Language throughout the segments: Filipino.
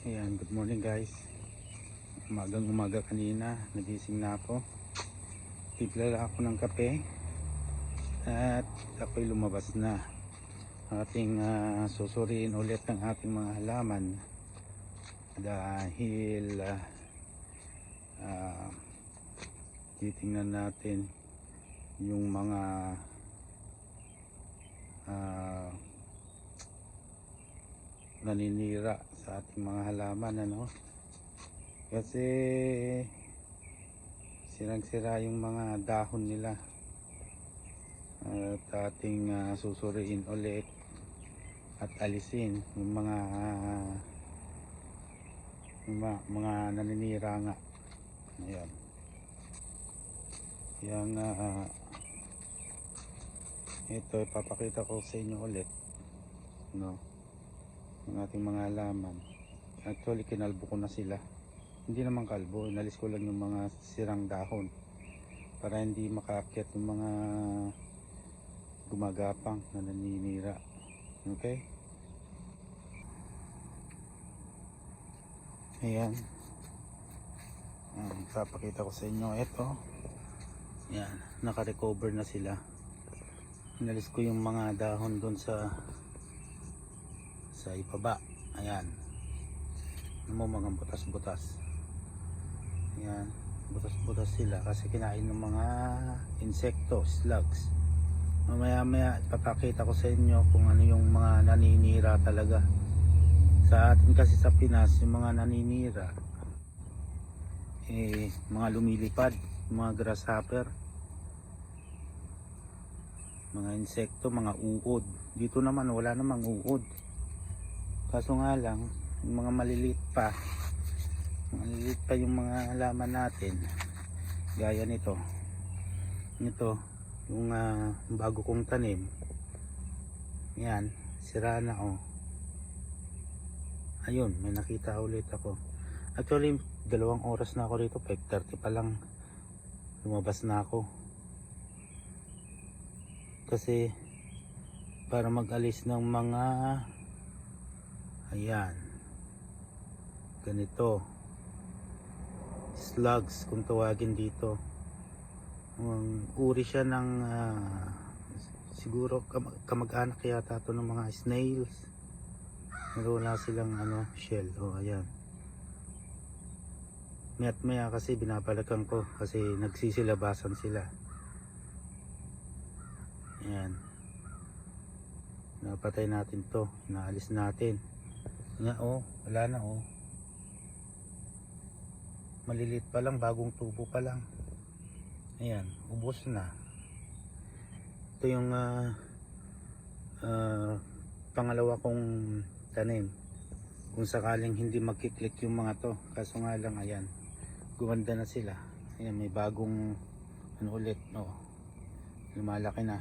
Ayan, good morning guys. Umagang umaga kanina, nagising na ako. Tipla lang ako ng kape. At ako'y lumabas na. Ating ah, susuriin ulit ang ating mga halaman. Dahil ah, ah, titingnan natin yung mga ah, naninira sa ating mga halaman ano? Kasi sirang sira yung mga dahon nila. At ating ah, susuriin ulit at alisin yung mga yung mga, mga naninira nga. Ayan. Yung ah, ito ipapakita ko sa inyo ulit no ng ating mga halaman. Actually, kinalbo ko na sila. Hindi naman kalbo, inalis ko lang yung mga sirang dahon para hindi makaakyat yung mga gumagapang na naninira. Okay? Ayan. Ayan, papakita ko sa inyo. Ito. Ayan, naka-recover na sila. Inalis ko yung mga dahon doon sa sa ibaba. Ayan. Ano mo mga butas-butas. Ayan. Butas-butas sila kasi kinain ng mga insekto, slugs. Mamaya maya ipapakita ko sa inyo kung ano yung mga naninira talaga. Sa atin kasi sa Pinas, yung mga naninira eh, mga lumilipad, mga grasshopper, mga insekto, mga uod. Dito naman wala namang uod. Kaso nga lang, yung mga maliliit pa, maliliit pa yung mga halaman natin. Gaya nito. Nito, yung ah, bago kong tanim. Yan, sira na oh. Ayun, may nakita ulit ako. Actually, dalawang oras na ako rito, 5.30 pa lang lumabas na ako. Kasi, para mag-alis ng mga Ayan. Ganito. Slugs kung tawagin dito. Um, uri siya ng ah, siguro kam- kamag-anak yata to ng mga snails. Pero wala silang ano, shell. O, ayan. Mayat maya kasi binabalikan ko kasi nagsisilabasan sila. Ayan. Napatay natin to. Naalis natin. Nga oh, wala na oh. Malilit pa lang, bagong tubo pa lang. Ayan, ubos na. Ito yung ah, ah, pangalawa kong tanim. Kung sakaling hindi magkiklik yung mga to. Kaso nga lang, ayan, gumanda na sila. Ayan, may bagong ano ulit, oh. Lumalaki na.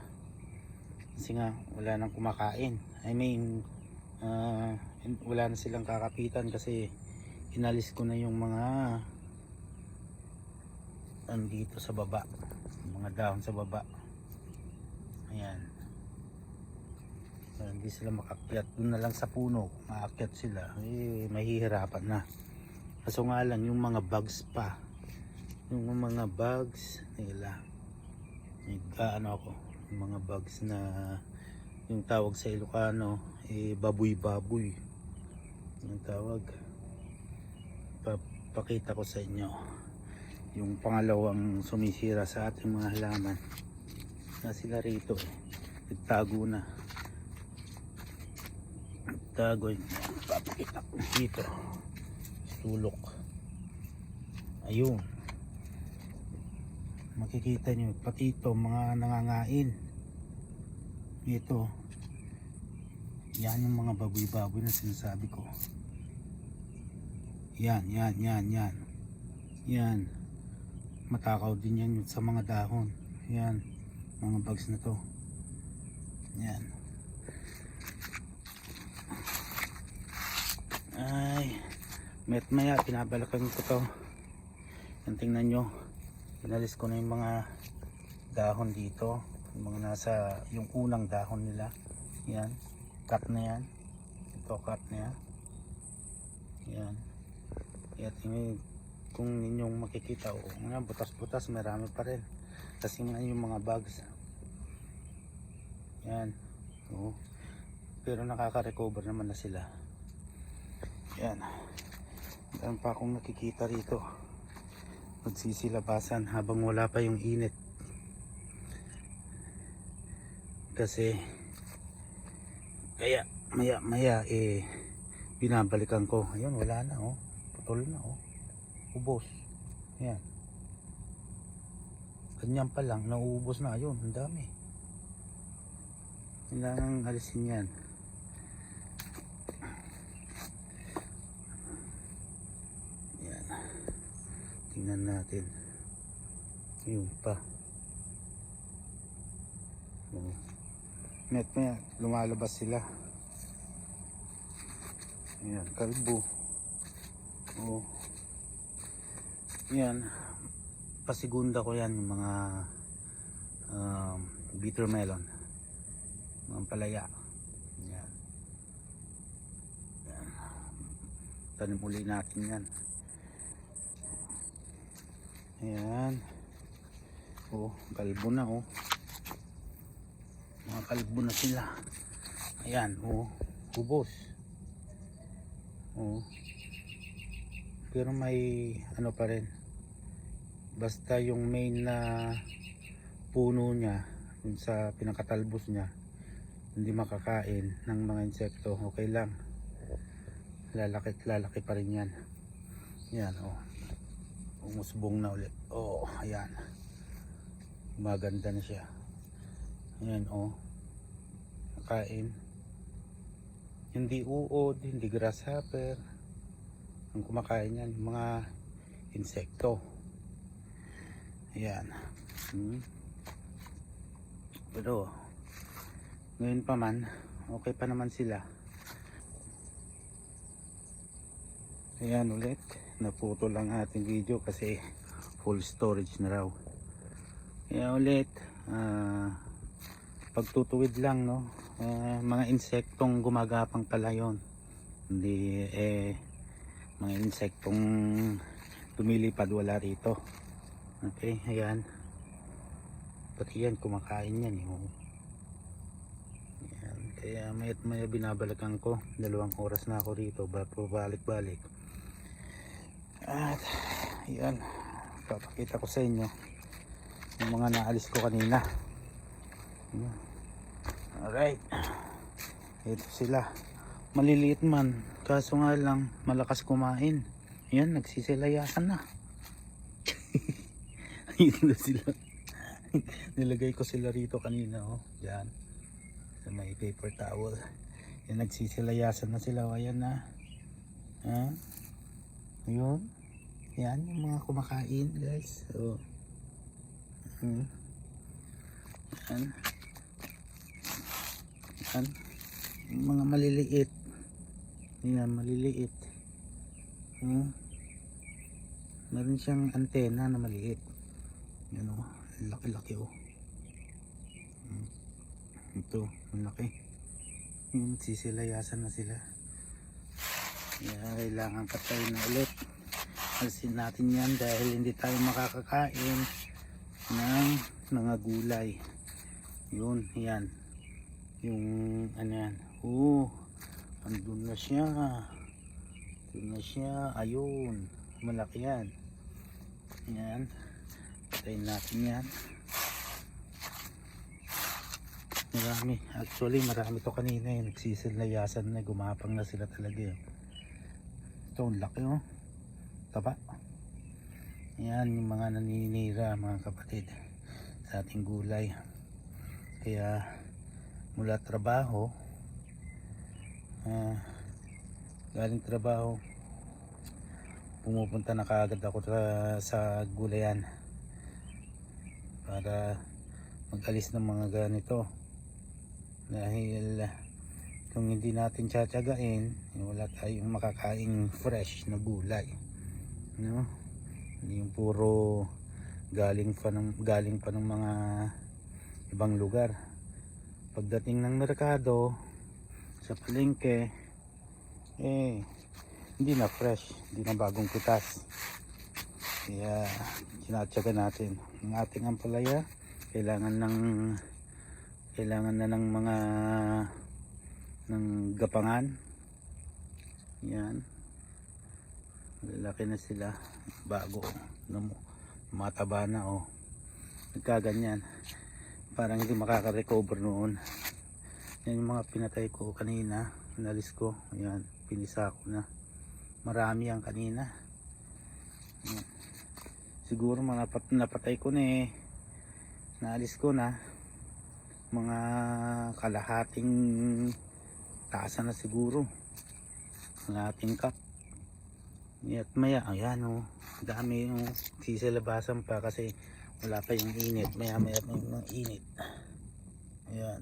Kasi nga, wala nang kumakain. I mean, ah, hin- wala na silang kakapitan kasi inalis ko na yung mga andito sa baba. Mga dahon sa baba. Ayan. So, hindi sila makakyat doon na lang sa puno maakyat sila. Eh, mahihirapan na. Kaso nga lang yung mga bugs pa. Yung mga bugs nila. Nag-ano ako yung mga bugs na yung tawag sa Ilocano eh baboy baboy yung tawag. Papakita ko sa inyo. Yung pangalawang sumisira sa ating mga halaman na sila rito. Nagtago na. Nagtago. Yun papakita ko dito. Sulok. Ayun. Makikita nyo pati ito mga nangangain ito yan yung mga baboy-baboy na sinasabi ko. Yan, yan, yan, yan. Yan. Matakaw din yan sa mga dahon. Yan. Mga bugs na to. Yan. Ay. Met maya, pinabalakan ko to. Yan, tingnan nyo. Inalis ko na yung mga dahon dito. Yung mga nasa, yung unang dahon nila. Yan cut na yan ito cut na yan Yan. Tingin, kung ninyong makikita, o nga, butas-butas, marami pa rin. Kasi nga yung mga bugs. Yan. Oo. Pero nakaka-recover naman na sila. Yan. Meron pa akong nakikita rito. Magsisilabasan habang wala pa yung init. Kasi kaya maya maya eh binabalikan ko. Ayun, wala na oh. Putol na oh. Ubos. Yan. Ganyan pa lang, nauubos na. Ayun, ang dami. Kailangan alisin yan. Yan. Tingnan natin. Yun pa. Oh. Net maya, lumalabas sila. Ayan, kalbo. Oo. Yan. Pasigunda ko yan yung mga um, bitter melon. Mga palaya. Yan. Yan. Tanim uli natin yan. Ayan. Oh, kalbo na oh. Mga kalbo na sila. Ayan, oh. Ubos. Oh. Pero may ano pa rin. Basta yung main na puno niya, yung sa pinakatalbos niya, hindi makakain ng mga insekto, okay lang. Lalaki lalaki pa rin yan. Yan, oh. Umusbong na ulit. Oh, ayan. Maganda na siya. Ayan, oh. Nakain. Hindi uod, hindi grasshopper. Ang kumakain yan, mga insekto. Ayan. Hmm. Pero, ngayon pa man, okay pa naman sila. Ayan ulit, naputol ang ating video kasi full storage na raw. Kaya ulit, ah, pagtutuwid lang no, Ah, mga insektong gumagapang pala yon. Hindi eh, mga insektong lumilipad wala rito. Okay, ayan. Pati yan, kumakain yan. Yung, Ayan, kaya mayat maya binabalikan ko. Dalawang oras na ako rito. Balik-balik. At, ayan. Papakita ko sa inyo yung mga naalis ko kanina. Ayan. Alright. Ito sila. Maliliit man. Kaso nga lang, malakas kumain. Ayan, nagsisilayasan na. Ayun na sila. Nilagay ko sila rito kanina, oh. Yan. Sa may paper towel. Yan, nagsisilayasan na sila. O, ayan na. Ha? Ayun. Yan, yung mga kumakain, guys. So, hmm. Yan. Yung mga maliliit. Yan, maliliit. Hmm. Meron siyang antena na maliit. Yan o, laki-laki o. Hmm. Ito, ang laki. Yung sisilayasan na sila. Yan, kailangan patayin na ulit. Alisin natin yan dahil hindi tayo makakakain ng mga gulay. Yun, yan. Yung ano yan. Oo, andun na siya. Andun na siya. Ayun, malaki yan. Yan. Patayin natin yan. Marami. Actually, marami to kanina eh. Nagsisilayasan na. Gumapang na sila talaga eh. Ito, ang laki oh. Taba. Yan yung mga naninira mga kapatid sa ating gulay. Kaya mula trabaho. Ah, galing trabaho pumupunta na kaagad ako sa, sa gulayan para magalis ng mga ganito. Dahil kung hindi natin tsatsagain eh, wala tayong makakaing fresh na gulay. No? Hindi yung puro galing pa ng galing pa ng mga ibang lugar pagdating ng merkado sa palengke eh hindi na fresh, hindi na bagong pitas. Kaya sinatsaga natin. Ang ating ampalaya, kailangan ng kailangan na ng mga ng gapangan. Yan. Lalaki na sila. Bago. Mataba na oh. Nagkaganyan. Parang hindi makaka-recover noon. Yan yung mga pinatay ko kanina. Inalis ko. Ayan. Pinisa ko na. Marami yan kanina. Ayan. Siguro mga napat, napatay ko na eh. Naalis ko na. Mga kalahating tasa na siguro. Kalahating cup. At maya, ayan o. Dami yung sisilabasan pa kasi wala pa yung init. Maya maya pa yung init. Ayan.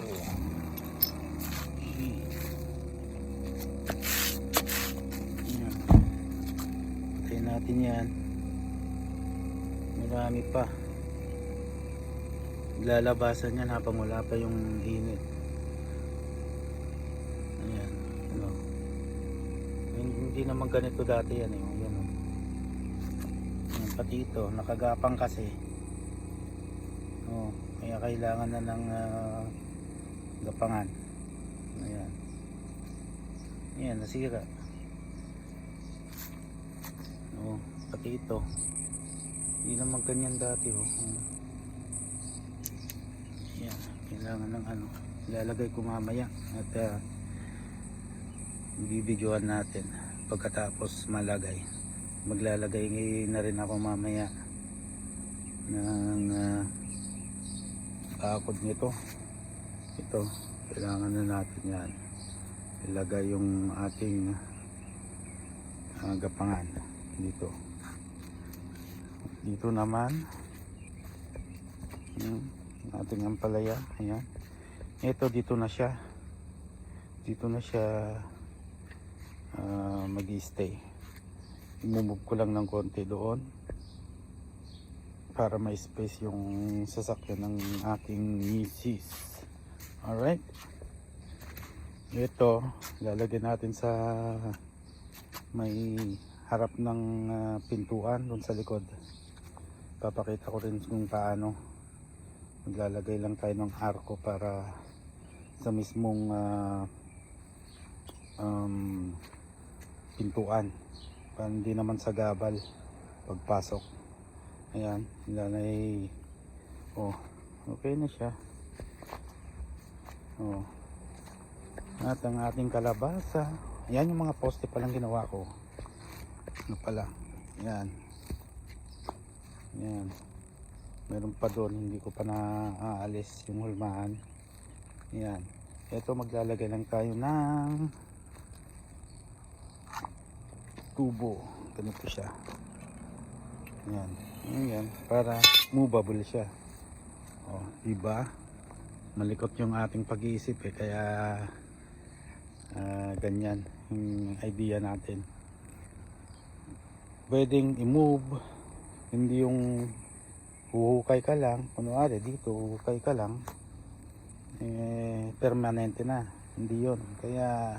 Oh. Ayan. Natin yan. Marami pa. Lalabasan yan habang wala pa yung init. Ayan. Ano. Hin- Hindi naman ganito dati yan eh. Pati ito, nakagapang kasi. Oh, kaya kailangan na ng ah, gapangan. Ayan. Ayan, nasira. Oh, pati ito. Hindi naman ganyan dati oh. Ayan, kailangan ng ano. Ilalagay ko mamaya at uh, bibidyohan natin pagkatapos malagay. Maglalagay na rin ako mamaya ng uh, bakod nito. Ito, kailangan na natin yan. Ilagay yung ating uh, gapangan dito. Dito naman yung ating ampalaya. Ayan. Ito dito na siya. Dito na siya uh, mag-stay. Imumove ko lang ng konti doon para may space yung sasakyan ng aking misis. Alright. Ito, lalagyan natin sa may harap ng ah, pintuan doon sa likod. Papakita ko rin kung paano. Maglalagay lang tayo ng arko para sa mismong ah, um, pintuan. Hindi naman sa gabal pagpasok. Ayan, ilalay. Oh, okay na siya. Oh. At ang ating kalabasa. Ayan yung mga poste palang ginawa ko. Ano pala? Ayan. Ayan. Meron pa doon, hindi ko pa naaalis yung hulmahan. Ayan. Ito maglalagay lang tayo ng tubo. Ganito siya. Ayan. Ayan. Para movable siya. O, diba? Malikot yung ating pag-iisip eh. Kaya ah, ganyan yung idea natin. Pwedeng i-move. Hindi yung huhukay ka lang. Kunwari dito, huhukay ka lang. Eh, permanente na. Hindi yon Kaya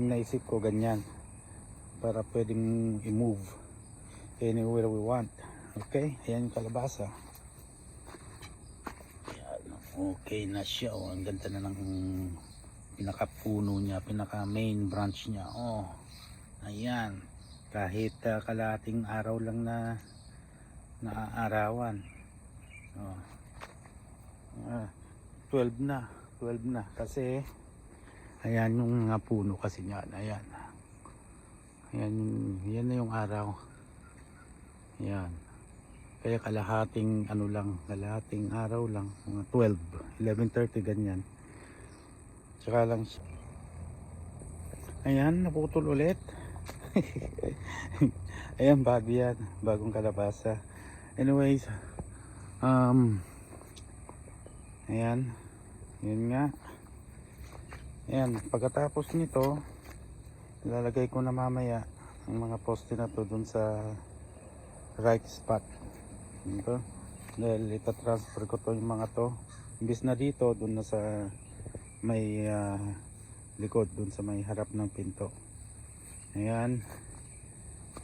naisip ko ganyan. Para pwedeng i-move anywhere we want. Okay? Ayan yung kalabasa. Ayan. Okay na siya. Oh. Ang ganda na ng pinakapuno niya, pinaka main branch niya. Oh. Ayan. Kahit uh, kalating araw lang na naaarawan. Oh. Ah, 12 na. 12 na. Kasi ayan yung mga puno kasi niyan. Ayan. Ayan, yan na yung araw. Ayan. Kaya kalahating ano lang, kalahating araw lang, mga 12, 11.30 ganyan. Tsaka lang. Ayan, naputol ulit. Ayan, bago yan. Bagong kalabasa. Anyways, um, ayan, yun nga. Ayan, pagkatapos nito, ilalagay ko na mamaya ang mga poste na to dun sa right spot. Dito. Dahil itatransfer ko to yung mga to. Imbis na dito, dun na sa may ah, likod dun sa may harap ng pinto. Ayan.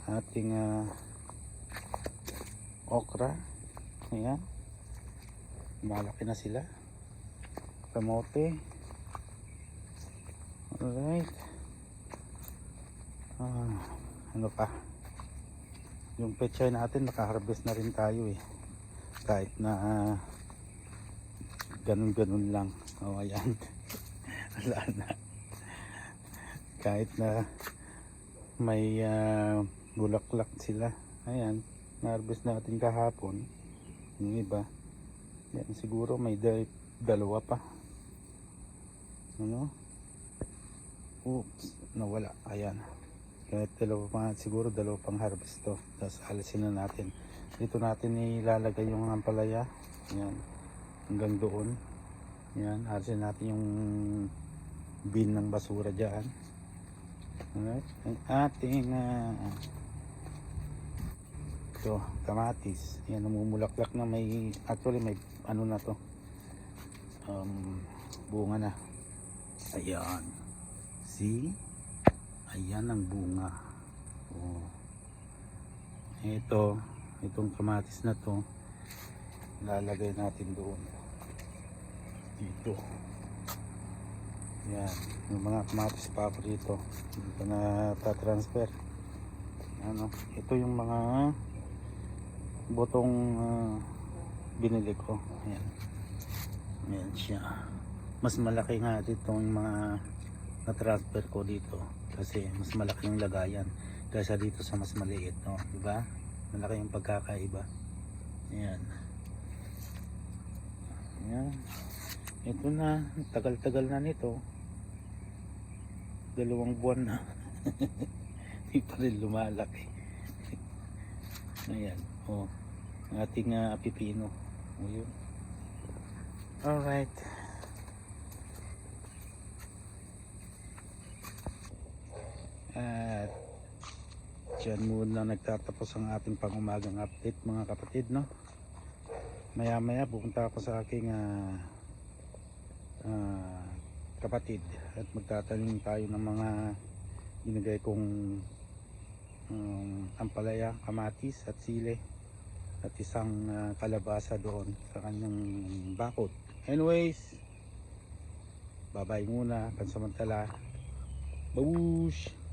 Ating ah, okra. Ayan. Malaki na sila. Kamote. Alright. Ah, ano pa? Yung pechay natin nakaharvest na rin tayo eh. Kahit na ah, ganun-ganun lang. O ayan. Wala na. Kahit na may ah, bulaklak sila. Ayan. Na-harvest natin kahapon. Yung iba. Yan, siguro may da- dalawa pa. Ano? Oops, nawala. Ayan. Kahit dalawa pa, siguro dalawa pang harvest to. Tapos alisin na natin. Dito natin ilalagay yung ampalaya. Ayan. Hanggang doon. Ayan. Alisin natin yung bin ng basura dyan. Alright. Ang ating ah, ito, kamatis. Yan, namumulaklak na may, actually may, ano na to, um, bunga na. Ayan. See? Ayan ang bunga. Oh. Ito, itong kamatis na to, lalagay natin doon. Dito. Yan, yung mga kamatis pa ako dito. Dito na ta-transfer. Ano, ito yung mga botong ah, binili ko. Ayan. Ayan siya. Mas malaki nga dito yung mga na-transfer ko dito. Kasi mas malaki yung lagayan. Kaysa dito sa mas maliit. No? Diba? Malaki yung pagkakaiba. Ayan. Ayan. Ito na. Tagal-tagal na nito. Dalawang buwan na. Hindi pa rin lumalaki. Ayan. Oh, ang ating uh, pipino. O yun. Alright. At dyan muna nagtatapos ang ating pangumagang update mga kapatid no. Maya maya pupunta ako sa aking ah, ah, kapatid at magtatanim tayo ng mga inagay kong um, ampalaya, kamatis at sile at isang ah, kalabasa doon sa kanyang bakod. Anyways, bye-bye muna, pansamantala. Babush!